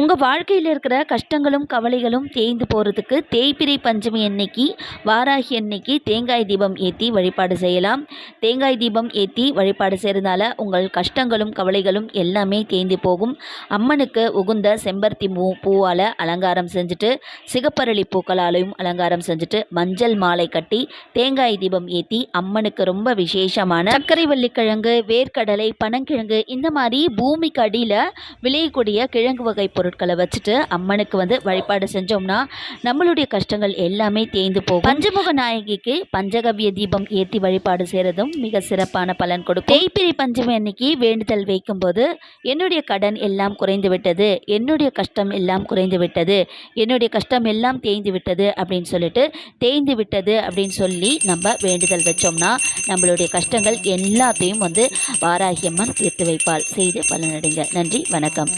உங்கள் வாழ்க்கையில் இருக்கிற கஷ்டங்களும் கவலைகளும் தேய்ந்து போகிறதுக்கு தேய்பிரை பஞ்சமி அன்னைக்கு வாராகி அன்னைக்கு தேங்காய் தீபம் ஏற்றி வழிபாடு செய்யலாம். தேங்காய் தீபம் ஏற்றி வழிபாடு செய்கிறதால உங்கள் கஷ்டங்களும் கவலைகளும் எல்லாமே தேய்ந்து போகும். அம்மனுக்கு உகுந்த செம்பருத்தி பூ பூவால் அலங்காரம் செஞ்சுட்டு சிகப்பரளி பூக்களாலையும் அலங்காரம் செஞ்சுட்டு மஞ்சள் மாலை கட்டி தேங்காய் தீபம் ஏற்றி அம்மனுக்கு ரொம்ப விசேஷமான சர்க்கரை வள்ளிக்கிழங்கு வேர்க்கடலை பனங்கிழங்கு இந்த மாதிரி பூமிக்கு அடியில் விளையக்கூடிய கிழங்கு வகை பொருட்களை வச்சுட்டு அம்மனுக்கு வந்து வழிபாடு செஞ்சோம்னா நம்மளுடைய கஷ்டங்கள் எல்லாமே தேய்ந்து போகும். பஞ்சமுக நாயகிக்கு பஞ்சகவிய தீபம் ஏற்றி வழிபாடு செய்கிறதும் மிக சிறப்பான பலன் கொடுக்கும். தேய்பிரி பஞ்சமி அன்னைக்கு வேண்டுதல் வைக்கும்போது என்னுடைய கடன் எல்லாம் குறைந்து விட்டது என்னுடைய கஷ்டம் எல்லாம் குறைந்து விட்டது என்னுடைய கஷ்டம் எல்லாம் தேய்ந்து விட்டது அப்படின்னு சொல்லிட்டு தேய்ந்து விட்டது அப்படின்னு சொல்லி நம்ம வேண்டுதல் வச்சோம்னா நம்மளுடைய கஷ்டங்கள் எல்லாத்தையும் வந்து வாராகியம்மன் தீர்த்து வைப்பாள். செய்து பலனடைங்க. நன்றி வணக்கம்.